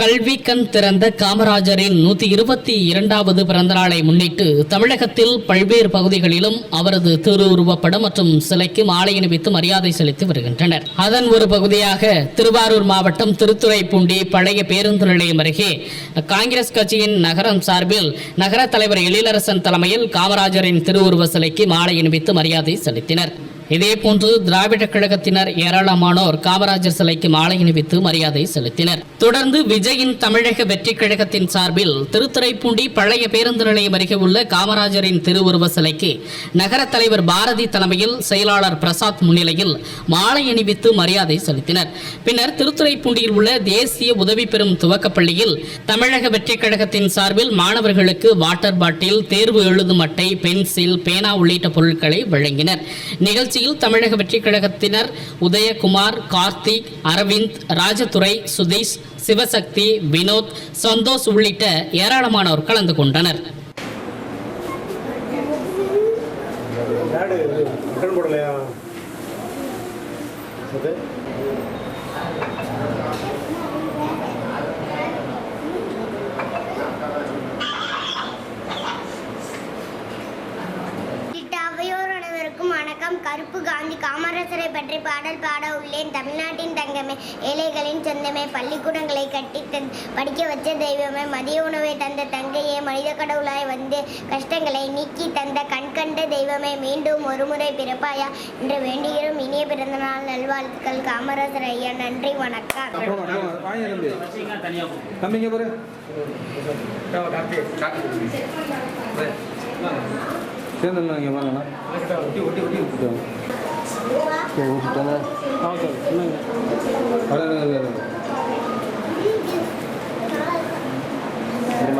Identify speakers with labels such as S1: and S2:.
S1: கல்வி கண் திறந்த காமராஜரின் நூத்தி இருபத்தி இரண்டாவது பிறந்த நாளை முன்னிட்டு தமிழகத்தில் பல்வேறு பகுதிகளிலும் அவரது திருவுருவப்படம் மற்றும் சிலைக்கு மாலை அணிவித்து மரியாதை செலுத்தி வருகின்றனர். அதன் ஒரு பகுதியாக திருவாரூர் மாவட்டம் திருத்துறைப்பூண்டி பழைய பேருந்து நிலையம் அருகே காங்கிரஸ் கட்சியின் நகரம் சார்பில் நகர தலைவர் எழிலரசன் தலைமையில் காமராஜரின் திருவுருவ சிலைக்கு மாலை அணிவித்து மரியாதை செலுத்தினர். இதேபோன்று திராவிட கழகத்தினர் ஏராளமானோர் காமராஜர் சிலைக்கு மாலை அணிவித்து மரியாதை செலுத்தினர். தொடர்ந்து விஜயின் தமிழக வெற்றி கழகத்தின் சார்பில் திருத்துறைப்பூண்டி பழைய பேருந்து நிலையம் அருகே உள்ள காமராஜரின் திருவுருவ சிலைக்கு நகர தலைவர் பாரதி தலைமையில் செயலாளர் பிரசாத் முன்னிலையில் மாலை அணிவித்து மரியாதை செலுத்தினர். பின்னர் திருத்துறைப்பூண்டியில் உள்ள தேசிய உதவி பெறும் துவக்கப்பள்ளியில் தமிழக வெற்றி கழகத்தின் சார்பில் மாணவர்களுக்கு வாட்டர் பாட்டில் தேர்வு எழுதும் அட்டை பென்சில் பேனா உள்ளிட்ட பொருட்களை வழங்கினர். நிகழ்ச்சி நிகழ்ச்சியில் தமிழக வெற்றிக் கழகத்தினர் உதயகுமார் கார்த்திக் அரவிந்த் ராஜதுரை சுதீஷ் சிவசக்தி வினோத் சந்தோஷ் உள்ளிட்ட ஏராளமானோர் கலந்து கொண்டனர்.
S2: போடலையா
S3: வணக்கம் கருப்பு காந்தி காமராசரை பற்றி பாடல் பாட உள்ளேன். தமிழ்நாட்டின் தங்கமே ஏழைகளின் சொந்தமே பள்ளிக்கூடங்களை கட்டி தந் படிக்க வச்ச தெய்வமே மதிய உணவை தந்த தங்கையே மனித கடவுளாய் வந்து கஷ்டங்களை நீக்கி தந்த கண் கண்ட தெய்வமே மீண்டும் ஒருமுறை பிறப்பாயா என்று வேண்டுகிறோம். இனிய பிறந்தநாள் நல்வாழ்த்துக்கள் காமராசர் ஐயா. நன்றி வணக்கம்.
S4: அப்புறமா அப்புறமா. வாங்க தம்பி தம்பிங்க பாரு சேர்ந்து